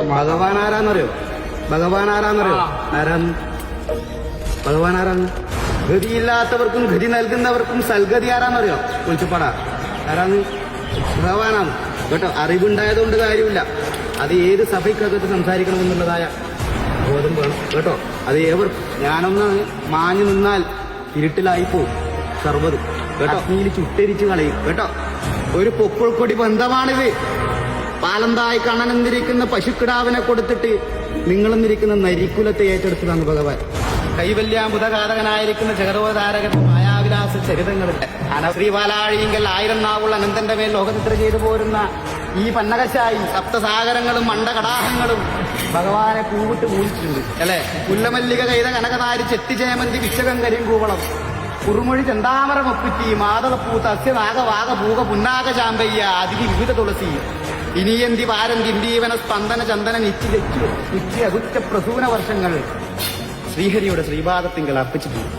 ഭഗവാൻ ആരാന്നറിയോ? ഭഗവാൻ ആരാന്നറിയോ? ആരാന്ന്? ഭഗവാൻ ആരാന്ന്? ഗതിയില്ലാത്തവർക്കും ഗതി നൽകുന്നവർക്കും സൽഗതി ആരാന്നറിയോ? കുളിച്ചപ്പാട. ആരാന്ന്? ഭഗവാനാണ്. കേട്ടോ അറിവുണ്ടായതുകൊണ്ട് കാര്യമില്ല. അത് ഏത് സഭയ്ക്കകത്ത് സംസാരിക്കണമെന്നുള്ളതായ ബോധം വേണം. കേട്ടോ അത് ഏവർ ഞാനൊന്ന് മാഞ്ഞു നിന്നാൽ ഇരുട്ടിലായി പോവും സർവതും. കേട്ടോ നീ ചുട്ടരിച്ച് കളയും. കേട്ടോ ഒരു പൊക്കിൾക്കൊടി ബന്ധമാണിത്. പാലന്തായി കണ്ണനെന്നിരിക്കുന്ന പശുക്കിടാവിനെ കൊടുത്തിട്ട് നിങ്ങളെന്നിരിക്കുന്ന നരിക്കുലത്തെ ഏറ്റെടുത്തതാണ് ഭഗവാൻ. കൈവല്യാമുതഘാതകനായിരിക്കുന്ന ജഗതോതാരകൻ മായാവിലാസ ചരിതങ്ങളുടെ ശ്രീപാലാഴിയെങ്കിൽ ആയിരം നാവുള്ള അനന്തന്റെ മേൽ ലോകചിത്ര ചെയ്തു പോരുന്ന ഈ പന്നകശായി സപ്തസാഗരങ്ങളും മണ്ടകടാഹങ്ങളും ഭഗവാനെ പൂവിട്ട് മൂലിച്ചിട്ടുണ്ട് അല്ലെ? പുല്ലമല്ലിക കൈത കനകതാരി ചെത്തിജയമന്തി വിശകം കരിങ്കൂവളം കുറുമൊഴി ചെന്താമരം മാതളപ്പൂ തസ്യ നാഗവാഗ പൂക പുന്നാക ചാമ്പയ്യ അതിഥി വിവിധ തുളസി. ഇനിയന്തി വാരം ഇന്ദീവന സ്പന്ദന ചന്ദന നിത്യ നിത്യ അകുറ്റ പ്രസൂന വർഷങ്ങൾ ശ്രീഹരിയുടെ ശ്രീപാദത്തിങ്കൽ അർപ്പിച്ചിട്ടുണ്ട്.